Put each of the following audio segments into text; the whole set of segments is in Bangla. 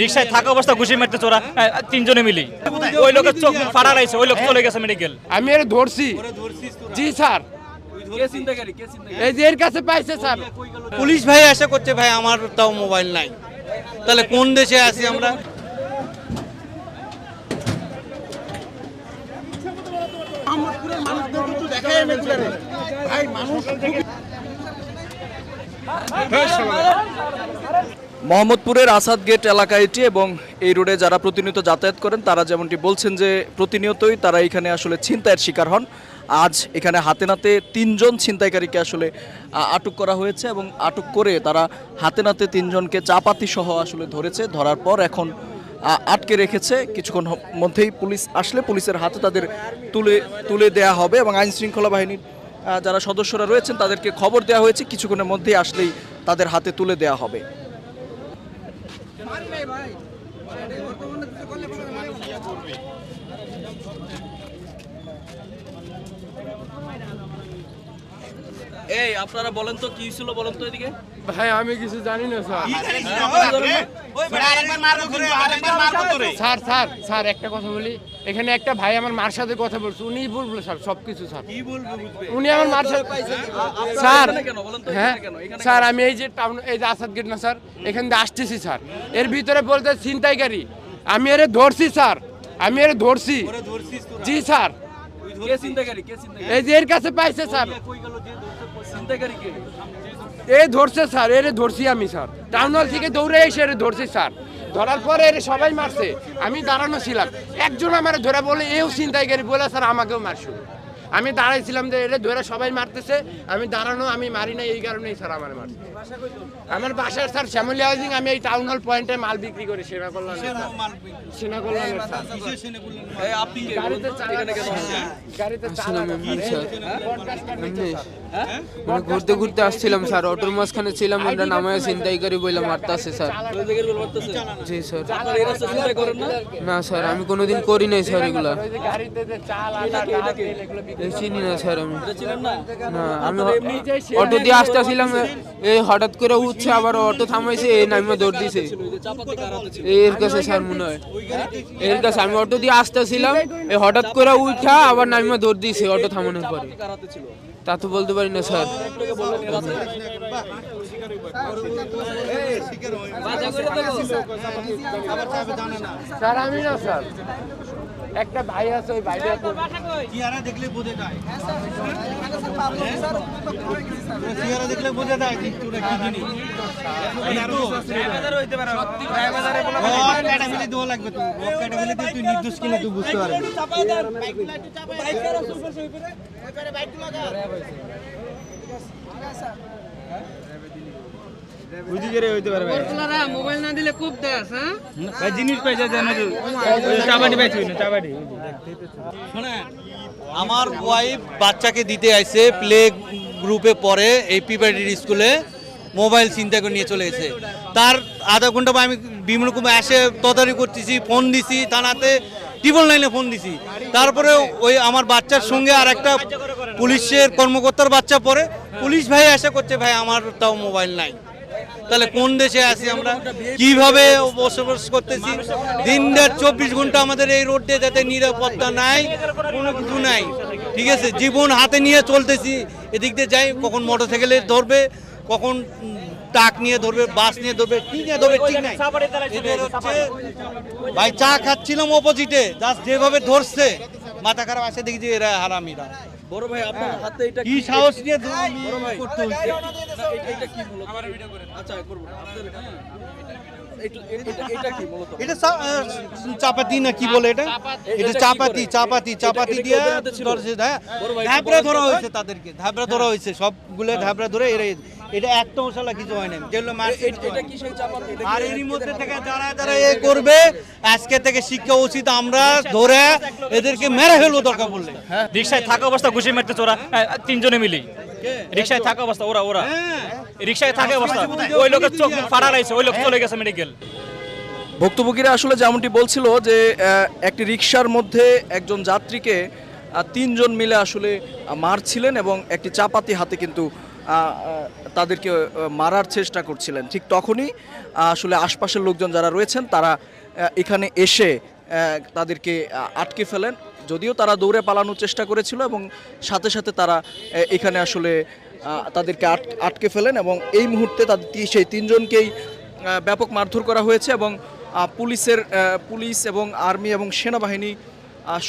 রিক্সায় থাকা অবস্থা ঘুষি মারতে চোরা তিনজনে মিলি। ওই লোকের চোখ ফাটা রয়েছে ওই লোক চলে গেছে মেডিকেল আমি এর ধরছি। জি স্যার। এই যে এর কাছে পাইছে স্যার। পুলিশ ভাই আশা করছে ভাই আমার তাও মোবাইল নাই। তাহলে কোন দেশে আছি আমরা? মোহাম্মদপুরের আসাদ গেট এলাকা এটি এবং এই রোডে যারা প্রতিনিয়ত যাতায়াত করেন, তারা যেমনটি বলছেন যে প্রতিনিয়তই তারা এখানে আসলে ছিনতাইয়ের শিকার হন। আজ এখানে হাতে নাতে তিনজন ছিনতাইকারীকে আসলে আটক করা হয়েছে এবং আটক করে তারা হাতে নাতে তিনজনকে চাপাতি সহ আসলে ধরেছে। ধরার পর এখন আটকে রেখেছে। কিছুক্ষণ মধ্যেই পুলিশ আসলে পুলিশের হাতে তাদের তুলে তুলে দেয়া হবে এবং আইন শৃঙ্খলা বাহিনীর যারা সদস্যরা রয়েছেন তাদেরকে খবর দেওয়া হয়েছে। কিছুক্ষণের মধ্যেই আসলেই তাদের হাতে তুলে দেওয়া হবে। এই আপনারা বলেন তো কি ছিল বলেন তো এদিকে? ভাই আমি কিছু জানি না স্যার। স্যার স্যার স্যার একটা কথা বলি। এখানে একটা ভাই আমার মার সাথে কথা বলছে। উনি বলব স্যার সবকিছু স্যার। উনি আমার মার সাথে স্যার কেন? বলেন তো হ্যাঁ এখানে কেন? এখানে স্যার আমি এই যে টাউন এই যে আসাদ গেট না স্যার এখান দিয়ে আসতেছি স্যার। এর ভিতরে বলতে ছিনতাইকারী আমি এর ধরছি স্যার। আমি এর ধরছি। জি স্যার। এই যে এর কাছে পাইছে স্যার। এই ধরছে স্যার, এর ধরছি আমি, স্যার। টাউন হল থেকে দৌড়ে এসে এর ধরছি, স্যার। ধরার পরে এর সবাই মারছে। আমি দাঁড়ানো ছিলাম। একজন আমার ধরে বলে, এও চিন্তাইকারী বলে, স্যার, আমাকেও মারছো। আমি দাঁড়াইছিলাম যে এটা ধরে সবাই মারতেছে। আমি দাঁড়ানো, আমি মারি না এই কারণেই স্যার আমার মারছে। আমার বাসার স্যার শ্যামলি হাউজিং আমি এই টাউন হল পয়েন্টে মাল বিক্রি করি সেনা কল্যাণের স্যার। সেনা কল্যাণের স্যার। এই আপনি কে? গাড়িতে চাল এখানে কেন আসছেন? গাড়িতে চাল মানে ঘুরতে ঘুরতে আসছিলাম স্যার। অটোর মাঝখানে ছিলাম আমরা নামায় ছিনতাইকারী বইলাম মারতাছে স্যার। ওই জায়গায় বল মারতেছে? জি স্যার। চিন্তাই না? না স্যার আমি কোনোদিন করি নাই স্যার এগুলা। ওই যে গাড়িতে যে চাল আটা ডাল তেল এগুলো চিনি না স্যার আমি। না? না আমি অটো দিয়ে আসতেছিলাম এই হঠাৎ করে উঠছে, আবার অটো থামাইছে, এই নামে দৌড় দিছে। এর কাছে স্যার মনে হয়। এর কাছে আমি অটো দিয়ে আসতেছিলাম এই হঠাৎ করে উঠা, আবার নামে দৌড় দিছে অটো থামানোর পরে। তা তো বলতে পারি না, স্যার। স্যার, আমি না, স্যার। একটা ভাই আছে ওই ভাইটা চেহারা দেখলে বোঝা যায় চেহারা দেখলে বোঝা যায় কি জিনিস? পারবি। মোবাইল না দিলে খুব দেস হ্যাঁ? ভাই জিনিস পাইছে জানো তো চাবাটি পাইছি না চাবাটি শোনেন আমার ওয়াইফ বাচ্চাকে দিতে আইছে প্লে গ্রুপে পড়ে এই পিপাডির স্কুলে মোবাইল চিন্তা করে নিয়ে চলে গেছে। তার আধা ঘণ্টা পর আমি বিভিন্ন রকম এসে তদারি করতেছি ফোন দিছি থানাতে টিবল লাইনে ফোন দিছি। তারপরে ওই আমার বাচ্চার সঙ্গে আর একটা পুলিশের কর্মকর্তার বাচ্চা পড়ে। পুলিশ ভাই আশা করছে ভাই আমার তাও মোবাইল নাই। তাহলে কোন দেশে আছি আমরা? কীভাবে বসবাস করতেছি? দিন রাত চব্বিশ ঘণ্টা আমাদের এই রোড যাতে নিরাপত্তা নাই, কোনো কিছু নাই। ঠিক আছে? জীবন হাতে নিয়ে চলতেছি। এদিক দিয়ে যাই, কখন মোটর সাইকেলে ধরবে, কখন ট্রাক নিয়ে ধরবে, বাস নিয়ে ধরবে, কি নিয়ে ধরবে, ঠিক নাই। ভাই চা খাচ্ছিলাম অপোজিটে জাস্ট যেভাবে ধরছে, মাথা খারাপ আসে দেখি যে এরা হারামিরা। বড় ভাই আপনার হাতে এটা কি সাহস নিয়ে বড় ভাই করতে হচ্ছে? এটা- কি মূলত? আমার ভিডিও। আচ্ছা করব আপনাদের এটা কি মূলত? এটা চা- আহ, চাপাতি না কি বলে এটা? এটা চাপাতি চাপাতি চাপাতি দিয়ে ওদের হাতে ছিল? ধরছে হ্যাঁ? ধরা হয়েছে তাদেরকে ধাবরা ধরা হয়েছে সবগুলো ধাবরা ধরে এরা এটা একটা মশলা কিছু হয় না যেগুলো আর এরই মধ্যে থেকে যারা যারা এ করবে আজকে থেকে শিক্ষা উচিত আমরা ধরে এদেরকে মেরে ফেলব দরকার পড়লে। রিক্সায় থাকা অবস্থা ঘুষি মারতে চোরা হ্যাঁ, তিনজনে মিলি রিক্সায় থাকা অবস্থা ওরা ওরা। রিক্সায় থাকা অবস্থা। ওই লোকের চোখ ফাটা রয়েছে ওই লোক চলে গেছে মেডিকেল ভুক্তভোগীরা আসলে যেমনটি বলছিল যে আহ, একটি রিক্সার মধ্যে একজন যাত্রীকে তিনজন মিলে আসলে মারছিলেন এবং একটি চাপাতি হাতে কিন্তু তাদেরকে মারার চেষ্টা করছিলেন। ঠিক তখনই আসলে আশপাশের লোকজন যারা রয়েছেন, তারা এখানে এসে তাদেরকে আটকে ফেলেন। যদিও তারা দৌড়ে পালানোর চেষ্টা করেছিল এবং সাথে সাথে তারা এখানে আসলে তাদেরকে আটকে ফেলেন এবং এই মুহূর্তে তাদের সেই তিনজনকেই ব্যাপক মারধর করা হয়েছে এবং পুলিশের পুলিশ এবং আর্মি এবং সেনাবাহিনী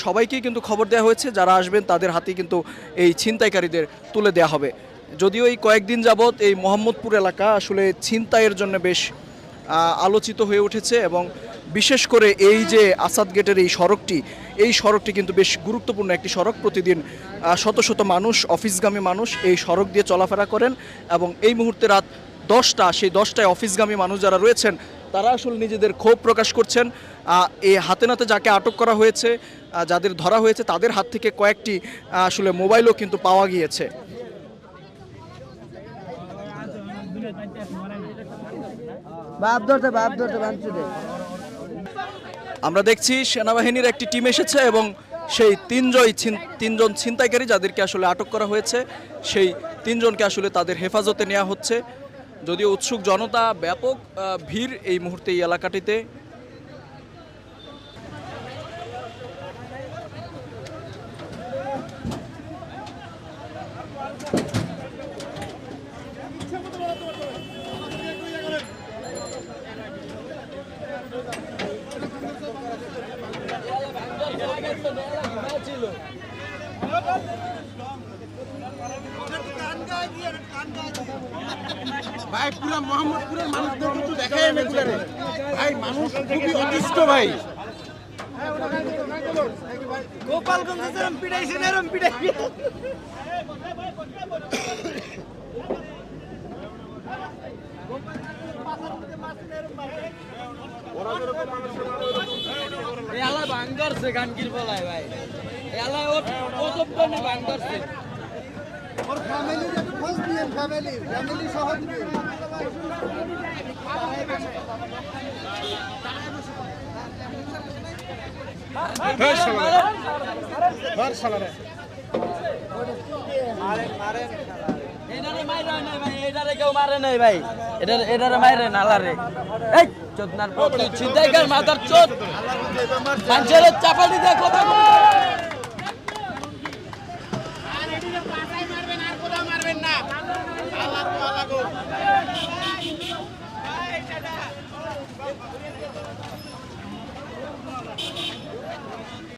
সবাইকেই কিন্তু খবর দেওয়া হয়েছে। যারা আসবেন তাদের হাতে কিন্তু এই ছিনতাইকারীদের তুলে দেওয়া হবে। যদিও এই কয়েকদিন যাবৎ এই মোহাম্মদপুর এলাকা আসলে ছিনতাইয়ের জন্য বেশ আলোচিত হয়ে উঠেছে এবং বিশেষ করে এই যে আসাদ গেটের এই সড়কটি এই সড়কটি কিন্তু বেশ গুরুত্বপূর্ণ একটি সড়ক। প্রতিদিন শত শত মানুষ, অফিসগামী মানুষ এই সড়ক দিয়ে চলাফেরা করেন এবং এই মুহূর্তে রাত দশটা, সেই দশটায় অফিসগামী মানুষ যারা রয়েছেন, তারা আসলে নিজেদের ক্ষোভ প্রকাশ করছেন। এই হাতে নাতে যাকে আটক করা হয়েছে যাদের ধরা হয়েছে, তাদের হাত থেকে কয়েকটি আসলে মোবাইলও কিন্তু পাওয়া গিয়েছে। আমরা দেখছি সেনাবাহিনীর একটি টিম এসেছে এবং সেই তিনজনই তিনজন ছিনতাইকারী যাদেরকে আসলে আটক করা হয়েছে, সেই তিনজনকে আসলে তাদের হেফাজতে নেওয়া হচ্ছে। যদিও উৎসুক জনতা, ব্যাপক ভিড় এই মুহূর্তে এই এলাকাটিতে। ভাই পুরা মোহাম্মদপুরের মানুষদের কিন্তু দেখাই এনে এগুলারে। ভাই মানুষ খুবই অতিষ্ঠ ভাই। এলা ভাঙ্গারছে গানকির বলায় ভাই। এলা ও ভাঙ্গারছে ওর ফ্যামিলি খোঁজ দিয়েন ফ্যামিলি ফ্যামিলি সহ দিবেন এটারে মাইরা